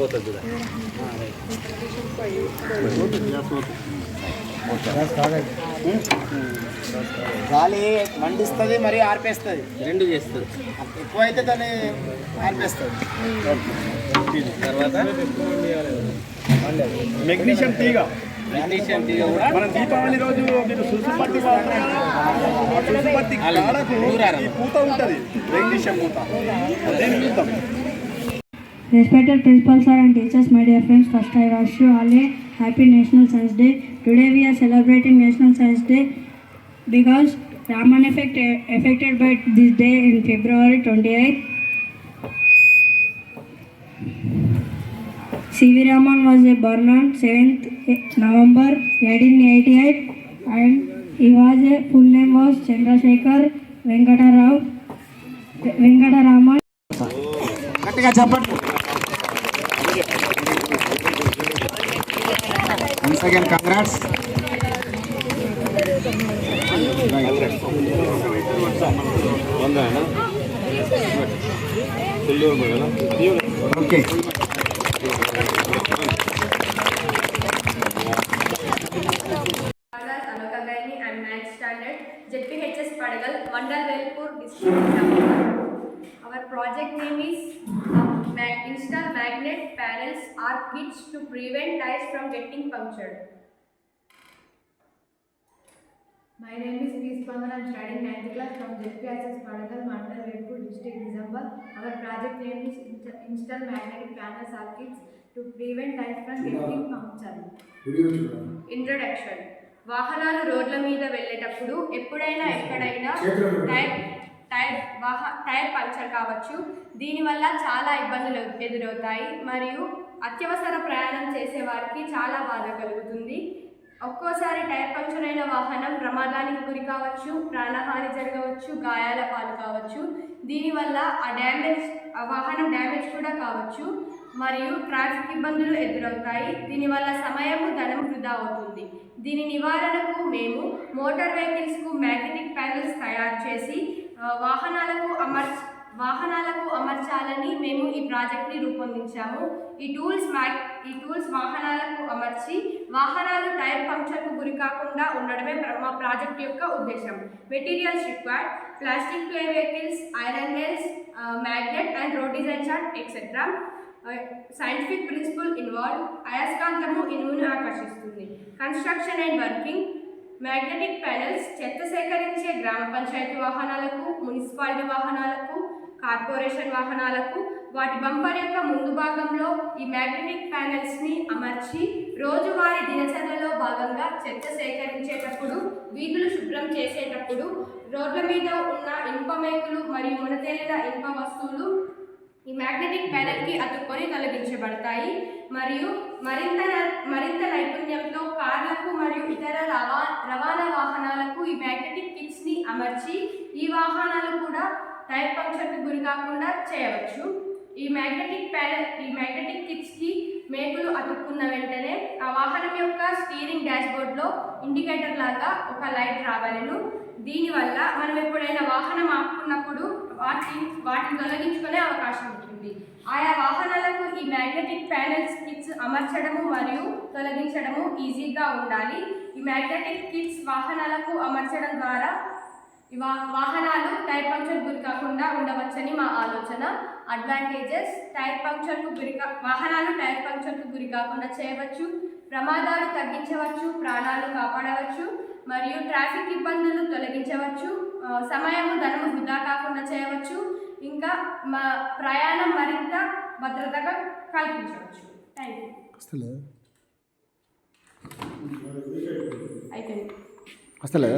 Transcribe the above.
పోతుంది గాలి మండిస్తుంది మరి ఆర్పేస్తుంది. రెండు చేస్తుంది. ఎక్కువైతే దాన్ని ఆర్పేస్తుంది. తర్వాత మెగ్నీషియం తీగ. మెగ్నీషియం తీగ కూడా మన దీపావళి రోజు మీరు సుసుపత్తి కాడకు పూత ఉంటది. మెగ్నీషియం పూత. దేని చూద్దాం. Respected principal sir and teachers, my dear friends, first I wish you all a happy National Science Day. Today we are celebrating National Science Day because Raman effect affected by this day in February 28th. C.V. Raman was a born on 7th November 1888 and he was a full name was Chandrasekhar Venkata Rao Venkata Raman. గట్టిగా చెప్పండి once again congrats okay Anas Anokagaini and 9th standard ZPHS Padagal, Mandal Velpur district. Example. Our project name is uh, mag- install magnet panels or kits to prevent tires from getting punctured. My name is P. Spaman. I am studying 9th class from ZPSS Padagal, Mandal, Vedpur district, December. Our project name is inst- install magnetic panel circuits to prevent tires from getting punctured. Introduction వాహనాలు రోడ్ల మీద వెళ్ళేటప్పుడు ఎప్పుడైనా ఎక్కడైనా tyre tyre వాహ tyre puncture కావచ్చు. దీనివల్ల చాలా ఇబ్బందులు ఎదురవుతాయి. మరియు అత్యవసర ప్రయాణం చేసే వారికి చాలా బాధ కలుగుతుంది. ఒక్కోసారి టైర్ పంచర్ అయిన వాహనం ప్రమాదానికి గురి కావచ్చు ప్రాణహాని జరగవచ్చు గాయాల పాలు కావచ్చు. దీనివల్ల ఆ డ్యామేజ్ ఆ వాహనం డ్యామేజ్ కూడా కావచ్చు. మరియు ట్రాఫిక్ ఇబ్బందులు ఎదురవుతాయి. దీనివల్ల సమయము ధనం వృధా అవుతుంది. దీని నివారణకు మేము మోటార్ వెహికల్స్కు మ్యాగ్నెటిక్ ప్యానెల్స్ తయారు చేసి వాహనాలకు అమర్ వాహనాలకు అమర్చాలని మేము ఈ ప్రాజెక్ట్ని రూపొందించాము. ఈ టూల్స్ మ్యాగ్ ఈ టూల్స్ వాహనాలకు అమర్చి వాహనాలు టైర్ పంక్చర్కు గురి కాకుండా ఉండడమే ప్ర- మా ప్రాజెక్ట్ యొక్క ఉద్దేశం. Materials required plastic play vehicles iron nails magnet and road design chart etcetera scientific principle involve అయస్కాంతము ఇనువును ఆకర్షిస్తుంది. Construction and working magnetic panels చెత్త సేకరించే గ్రామ పంచాయతీ వాహనాలకు మున్సిపాలిటీ వాహనాలకు కార్పొరేషన్ వాహనాలకు వాటి బంపర్ యొక్క ముందు భాగంలో ఈ మ్యాగ్నెటిక్ ప్యానెల్స్ని అమర్చి రోజువారీ దినచర్యలో భాగంగా చెత్త సేకరించేటప్పుడు వీధులు శుభ్రం చేసేటప్పుడు రోడ్ల మీద ఉన్న ఇనుప మేకులు మరియు మునతేలిన ఇనుప వస్తువులు ఈ మ్యాగ్నెటిక్ ప్యానెల్కి అతుక్కొని తొలగించబడతాయి. మరియు మరింత మరింత నైపుణ్యంతో కార్లకు మరియు ఇతర రవా రవాణా వాహనాలకు ఈ మ్యాగ్నెటిక్ కిట్స్ని అమర్చి ఈ వాహనాలు కూడా టైర్ పంక్చర్కి గురి కాకుండా చేయవచ్చు. ఈ మ్యాగ్నెటిక్ ప్యానెల్ ఈ మ్యాగ్నెటిక్ కిట్స్కి మేకులు అతుక్కున్న వెంటనే ఆ వాహనం యొక్క స్టీరింగ్ డాష్బోర్డ్లో ఇండికేటర్ లాగా ఒక లైట్ రావాలను. దీనివల్ల మనం ఎప్పుడైనా వాహనం ఆపుకున్నప్పుడు వాటి వాటిని తొలగించుకునే అవకాశం ఉంటుంది. ఆయా వాహనాలకు ఈ మ్యాగ్నెటిక్ ప్యానెల్స్ కిట్స్ అమర్చడము మరియు తొలగించడము ఈజీగా ఉండాలి. ఈ మ్యాగ్నెటిక్ కిట్స్ వాహనాలకు అమర్చడం ద్వారా వాహనాలు టైర్ పంక్చర్ గురి కాకుండా ఉండవచ్చని మా ఆలోచన. అడ్వాంటేజెస్ టైర్ పంక్చర్కు గురి కా- వాహనాలు టైర్ పంక్చర్కు గురి కాకుండా చేయవచ్చు. ప్రమాదాలు తగ్గించవచ్చు ప్రాణాలు కాపాడవచ్చు మరియు ట్రాఫిక్ ఇబ్బందులు తొలగించవచ్చు. సమయము ధనము వృధా కాకుండా చేయవచ్చు. ఇంకా మా ప్రయాణం మరింత భద్రతగా కల్పించవచ్చు. థ్యాంక్ యూ అయిపోయింది వస్తలే?